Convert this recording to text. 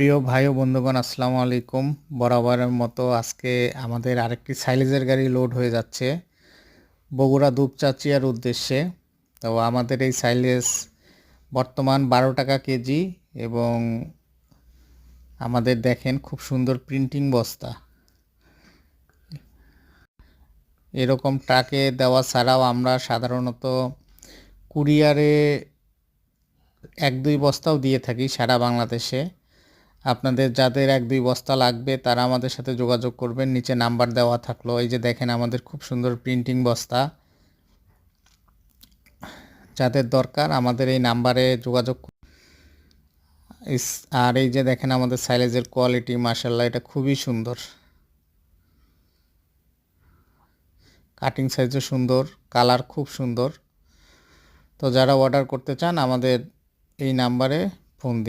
প্রিয় ভাই ও বন্ধুগণ, আসসালামু আলাইকুম। বরাবরের মতো আজকে আমাদের আরেকটি সাইলেজের গাড়ি লোড হয়ে যাচ্ছে বগুড়া দুপচাচিয়ার উদ্দেশ্যে। তো আমাদের এই সাইলেজ বর্তমান বারো টাকা কেজি এবং আমাদের দেখেন খুব সুন্দর প্রিন্টিং বস্তা। এরকম ট্রাকে দেওয়া ছাড়াও আমরা সাধারণত কুরিয়ারে এক দুই বস্তাও দিয়ে থাকি সারা বাংলাদেশে। আপনাদের যাদের এক, দুই বস্তা লাগবে, তারা আমাদের সাথে যোগাযোগ করবেন। নিচে নাম্বার দেওয়া থাকল। এই যে দেখেন আমাদের খুব সুন্দর প্রিন্টিং বস্তা। যাদের দরকার আমাদের এই নাম্বারে যোগাযোগ আর এই যে দেখেন আমাদের সাইলেজের কোয়ালিটি মার্শাল্লাহ এটা খুবই সুন্দর। কাটিং সাইজও সুন্দর কালার খুব সুন্দর। তো যারা অর্ডার করতে চান, আমাদের এই নাম্বারে ফোন